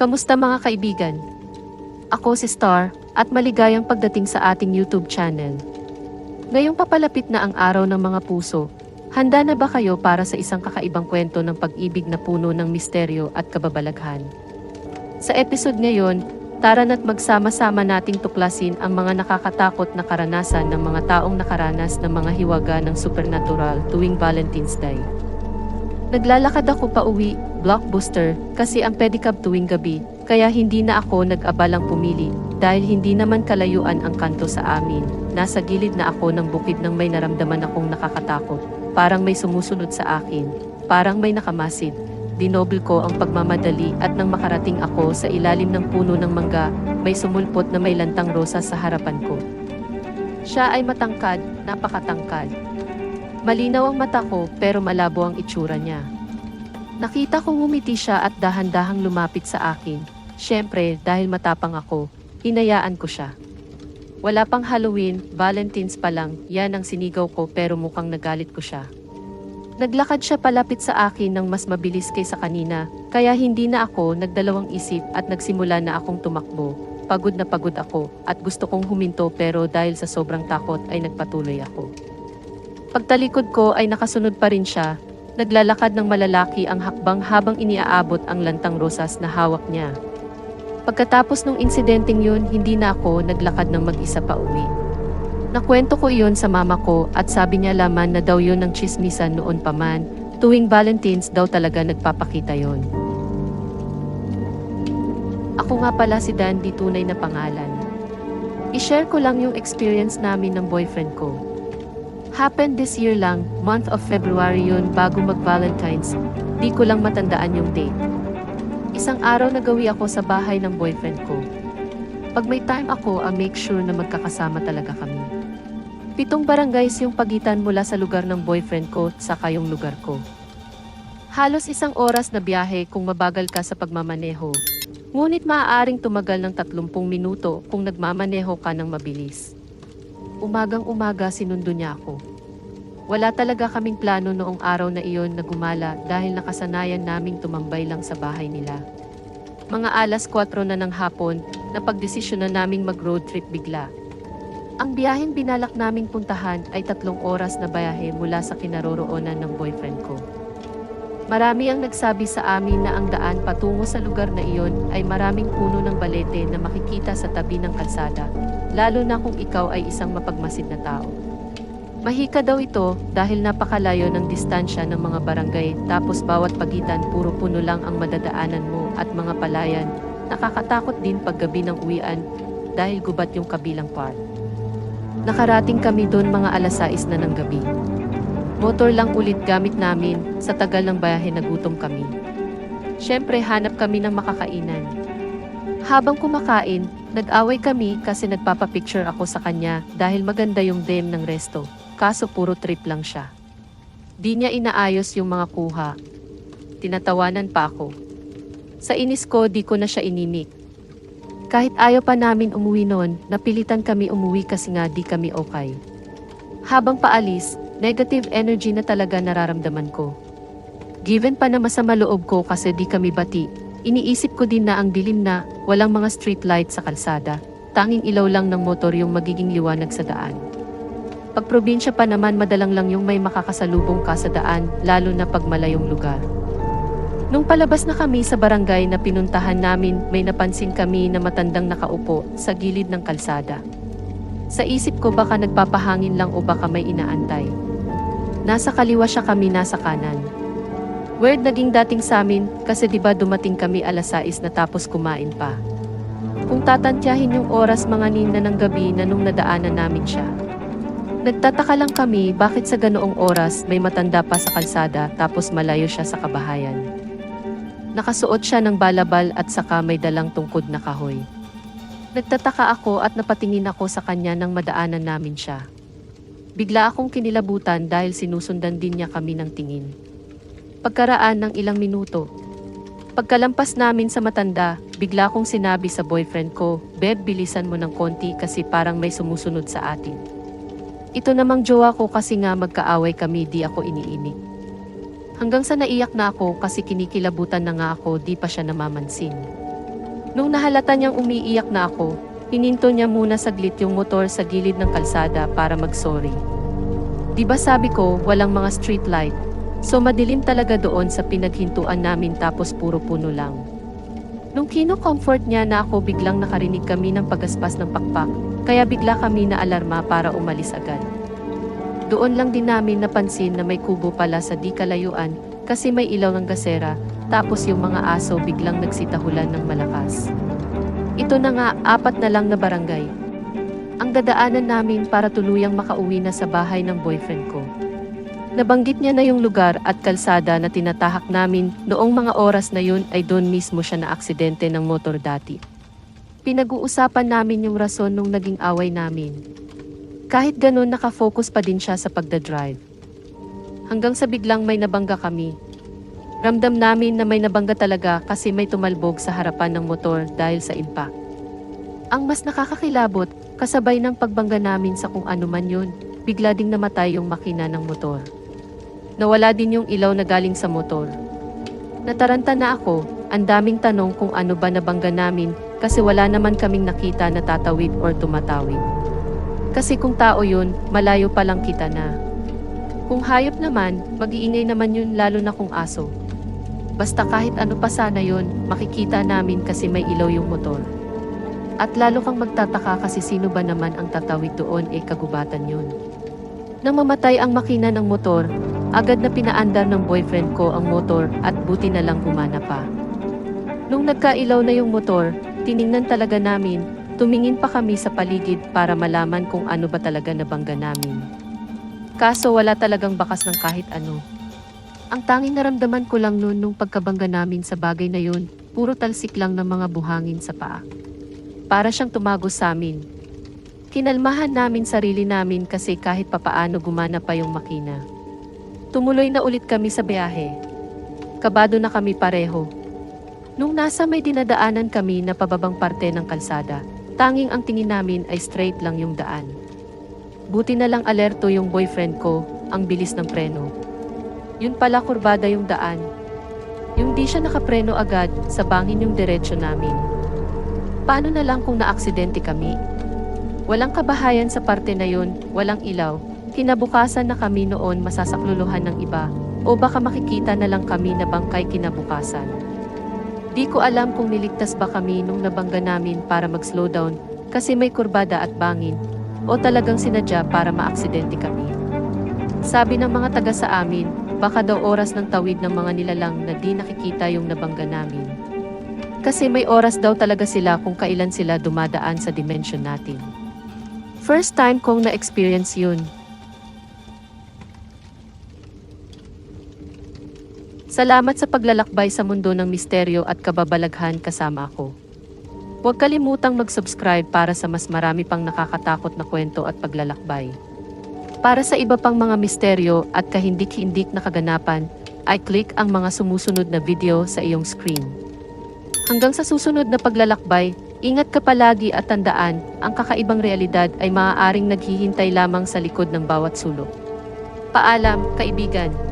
Kamusta mga kaibigan? Ako si Star at maligayang pagdating sa ating YouTube channel. Ngayong papalapit na ang araw ng mga puso, handa na ba kayo para sa isang kakaibang kwento ng pag-ibig na puno ng misteryo at kababalaghan? Sa episode ngayon, tara na't magsama-sama nating tuklasin ang mga nakakatakot na karanasan ng mga taong nakaranas ng mga hiwaga ng supernatural tuwing Valentine's Day. Naglalakad ako pa uwi, blockbuster, kasi ang pedicab tuwing gabi, kaya hindi na ako nag-abalang pumili, dahil hindi naman kalayuan ang kanto sa amin. Nasa gilid na ako ng bukid nang may naramdaman akong nakakatakot, parang may sumusunod sa akin, parang may nakamasid. Dinoble ko ang pagmamadali at nang makarating ako sa ilalim ng puno ng mangga, may sumulpot na may lantang rosa sa harapan ko. Siya ay matangkad, napakatangkad. Malinaw ang mata ko pero malabo ang itsura niya. Nakita kong ngumiti siya at dahan-dahang lumapit sa akin. Siyempre, dahil matapang ako, hinayaan ko siya. Wala pang Halloween, Valentine's pa lang, yan ang sinigaw ko pero mukhang nagalit ko siya. Naglakad siya palapit sa akin ng mas mabilis kaysa kanina, kaya hindi na ako nagdalawang isip at nagsimula na akong tumakbo. Pagod na pagod ako at gusto kong huminto pero dahil sa sobrang takot ay nagpatuloy ako. Pagtalikod ko ay nakasunod pa rin siya, naglalakad ng malalaki ang hakbang habang iniaabot ang lantang rosas na hawak niya. Pagkatapos ng insidenteng yun, hindi na ako naglakad ng mag-isa pa uwi. Nakwento ko iyon sa mama ko at sabi niya laman na daw yun ng chismisan noon pa man, tuwing Valentine's daw talaga nagpapakita yon. Ako nga pala si Dandy tunay na pangalan. I-share ko lang yung experience namin ng boyfriend ko. Happened this year lang, month of February yun bago mag-Valentine's, di ko lang matandaan yung date. Isang araw nagawi ako sa bahay ng boyfriend ko. Pag may time ako, I make sure na magkakasama talaga kami. Pitong barangays yung pagitan mula sa lugar ng boyfriend ko sa kayong lugar ko. Halos isang oras na biyahe kung mabagal ka sa pagmamaneho. Ngunit maaaring tumagal ng 30 minuto kung nagmamaneho ka ng mabilis. Umagang umaga sinundo niya ako. Wala talaga kaming plano noong araw na iyon na gumala dahil nakasanayan naming tumambay lang sa bahay nila. Mga alas 4 na ng hapon, napagdesisyon na naming mag-road trip bigla. Ang biyaheng binalak naming puntahan ay tatlong oras na bayahe mula sa kinaroroonan ng boyfriend ko. Marami ang nagsabi sa amin na ang daan patungo sa lugar na iyon ay maraming puno ng balete na makikita sa tabi ng kalsada, lalo na kung ikaw ay isang mapagmasid na tao. Mahika daw ito dahil napakalayo ng distansya ng mga barangay tapos bawat pagitan puro puno lang ang madadaanan mo at mga palayan. Nakakatakot din paggabi ng uwian dahil gubat yung kabilang part. Nakarating kami doon mga alas 6 na ng gabi. Motor lang ulit gamit namin, sa tagal ng bayahe nagutom kami. Siyempre hanap kami ng makakainan. Habang kumakain, nag-away kami kasi nagpapapicture ako sa kanya dahil maganda yung dem ng resto, kaso puro trip lang siya. Di niya inaayos yung mga kuha. Tinatawanan pa ako. Sa inis ko, di ko na siya inimik. Kahit ayaw pa namin umuwi noon, napilitan kami umuwi kasi nga di kami okay. Habang paalis, negative energy na talaga nararamdaman ko. Given pa na masama loob ko kasi di kami bati, iniisip ko din na ang dilim na, walang mga street light sa kalsada, tanging ilaw lang ng motor yung magiging liwanag sa daan. Pag probinsya pa naman madalang lang yung may makakasalubong ka sa daan, lalo na pag malayong lugar. Nung palabas na kami sa barangay na pinuntahan namin, may napansin kami na matandang nakaupo sa gilid ng kalsada. Sa isip ko baka nagpapahangin lang o baka may inaantay. Nasa kaliwa siya kami nasa kanan. Weird naging dating sa amin kasi 'di ba dumating kami alas 6 na tapos kumain pa. Kung tatantyahin yung oras mga nina ng gabi na nung nadaanan namin siya. Nagtataka lang kami bakit sa ganoong oras may matanda pa sa kalsada tapos malayo siya sa kabahayan. Nakasuot siya ng balabal at saka may dalang tungkod na kahoy. Nagtataka ako at napatingin ako sa kanya nang madaanan namin siya. Bigla akong kinilabutan dahil sinusundan din niya kami ng tingin. Pagkaraan ng ilang minuto, pagkalampas namin sa matanda, bigla akong sinabi sa boyfriend ko, Beb, bilisan mo ng konti kasi parang may sumusunod sa atin. Ito namang jowa ko kasi nga magkaaway kami di ako iniinig. Hanggang sa naiyak na ako kasi kinikilabutan na nga ako di pa siya namamansin. Nung nahalata niyang umiiyak na ako, hininto niya muna saglit yung motor sa gilid ng kalsada para mag-sorry. Di ba sabi ko, walang mga street light, so madilim talaga doon sa pinaghintuan namin tapos puro puno lang. Nung kino-comfort niya na ako biglang nakarinig kami ng pagaspas ng pakpak, kaya bigla kami na alarma para umalis agad. Doon lang din namin napansin na may kubo pala sa di kalayuan kasi may ilaw ng gasera, tapos yung mga aso biglang nagsitahulan ng malakas. Ito na nga, apat na lang na barangay. Ang dadaanan namin para tuluyang makauwi na sa bahay ng boyfriend ko. Nabanggit niya na yung lugar at kalsada na tinatahak namin noong mga oras na yun ay doon mismo siya na aksidente ng motor dati. Pinag-uusapan namin yung rason nung naging away namin. Kahit ganun nakafocus pa din siya sa pagdadrive. Hanggang sa biglang may nabangga kami. Ramdam namin na may nabangga talaga kasi may tumalbog sa harapan ng motor dahil sa impact. Ang mas nakakakilabot, kasabay ng pagbangga namin sa kung ano man yun, bigla ding namatay yung makina ng motor. Nawala din yung ilaw na galing sa motor. Nataranta na ako, ang daming tanong kung ano ba nabangga namin kasi wala naman kaming nakita na tatawid or tumatawid. Kasi kung tao yun, malayo pa lang kita na. Kung hayop naman, mag-iingay naman yun lalo na kung aso. Basta kahit ano pa sana yun, makikita namin kasi may ilaw yung motor. At lalo kang magtataka kasi sino ba naman ang tatawid doon eh kagubatan yun. Nang mamatay ang makina ng motor, agad na pinaandar ng boyfriend ko ang motor at buti na lang gumana pa. Nung nagkailaw na yung motor, tiningnan talaga namin, tumingin pa kami sa paligid para malaman kung ano ba talaga nabangga namin. Kaso wala talagang bakas ng kahit ano. Ang tanging naramdaman ko lang noon nung pagkabangga namin sa bagay na yun, puro talsik lang ng mga buhangin sa paa. Para siyang tumagos sa amin. Kinalmahan namin sarili namin kasi kahit papaano gumana pa yung makina. Tumuloy na ulit kami sa biyahe. Kabado na kami pareho. Nung nasa may dinadaanan kami na pababang parte ng kalsada, tanging ang tingin namin ay straight lang yung daan. Buti na lang alerto yung boyfriend ko, ang bilis ng preno. Yun pala kurbada yung daan. Yung di siya nakapreno agad, sa bangin yung diretsyo namin. Paano na lang kung naaksidente kami? Walang kabahayan sa parte na yun, walang ilaw. Kinabukasan na kami noon masasakluluhan ng iba, o baka makikita na lang kami na bangkay kinabukasan. Di ko alam kung niligtas ba kami nung nabangga namin para mag-slow down kasi may kurbada at bangin, o talagang sinadya para maaksidente kami. Sabi ng mga taga sa amin, baka daw oras ng tawid ng mga nilalang na di nakikita yung nabangga namin. Kasi may oras daw talaga sila kung kailan sila dumadaan sa dimension natin. First time kong na-experience yun. Salamat sa paglalakbay sa mundo ng misteryo at kababalaghan kasama ako. Huwag kalimutang mag-subscribe para sa mas marami pang nakakatakot na kwento at paglalakbay. Para sa iba pang mga misteryo at kahindik-hindik na kaganapan, ay click ang mga sumusunod na video sa iyong screen. Hanggang sa susunod na paglalakbay, ingat ka palagi at tandaan, ang kakaibang realidad ay maaaring naghihintay lamang sa likod ng bawat sulok. Paalam, kaibigan!